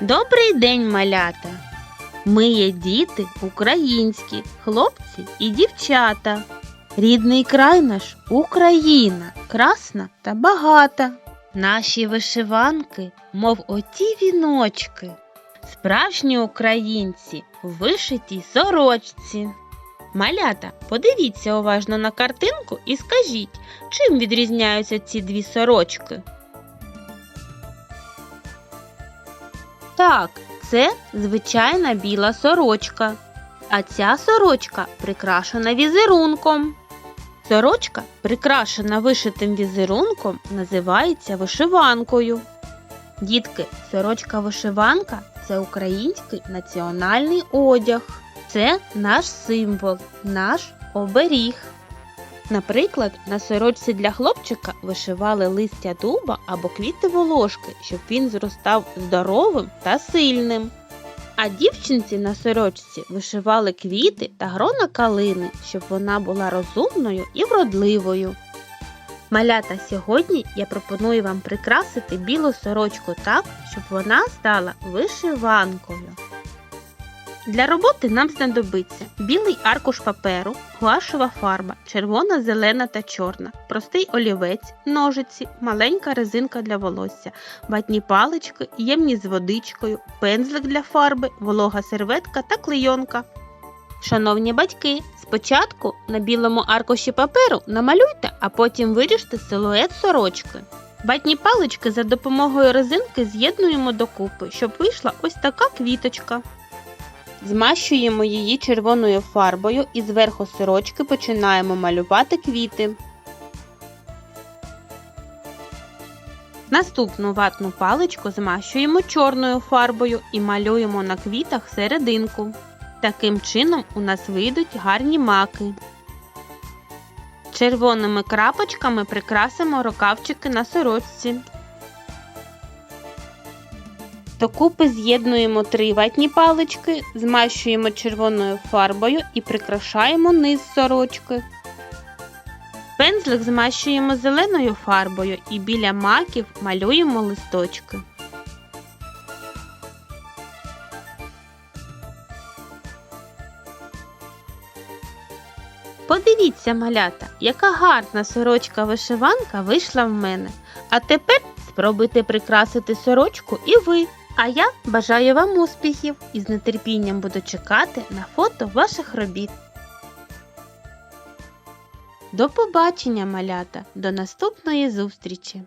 Добрий день, малята! Ми є діти українські, хлопці і дівчата. Рідний край наш Україна, красна та багата. Наші вишиванки, мов оті віночки. Справжні українці в вишитій сорочці. Малята, подивіться уважно на картинку і скажіть, чим відрізняються ці дві сорочки? Так, це звичайна біла сорочка. А ця сорочка прикрашена візерунком. Сорочка, прикрашена вишитим візерунком, називається вишиванкою. Дітки, сорочка-вишиванка це український національний одяг. Це наш символ, наш оберіг. Наприклад, на сорочці для хлопчика вишивали листя дуба або квіти волошки, щоб він зростав здоровим та сильним. А дівчинці на сорочці вишивали квіти та грона калини, щоб вона була розумною і вродливою. Малята, сьогодні я пропоную вам прикрасити білу сорочку так, щоб вона стала вишиванкою. Для роботи нам знадобиться білий аркуш паперу, гуашева фарба, червона, зелена та чорна, простий олівець, ножиці, маленька резинка для волосся, ватні палички, ємність з водичкою, пензлик для фарби, волога серветка та клейонка. Шановні батьки, спочатку на білому аркуші паперу намалюйте, а потім виріжте силует сорочки. Ватні палички за допомогою резинки з'єднуємо докупи, щоб вийшла ось така квіточка. Змащуємо її червоною фарбою і зверху сорочки починаємо малювати квіти. Наступну ватну паличку змащуємо чорною фарбою і малюємо на квітах серединку. Таким чином у нас вийдуть гарні маки. Червоними крапочками прикрасимо рукавчики на сорочці. Докупи з'єднуємо три ватні палички, змащуємо червоною фарбою і прикрашаємо низ сорочки. Пензлик змащуємо зеленою фарбою і біля маків малюємо листочки. Подивіться, малята, яка гарна сорочка-вишиванка вийшла в мене. А тепер спробуйте прикрасити сорочку і ви. А я бажаю вам успіхів і з нетерпінням буду чекати на фото ваших робіт. До побачення, малята! До наступної зустрічі!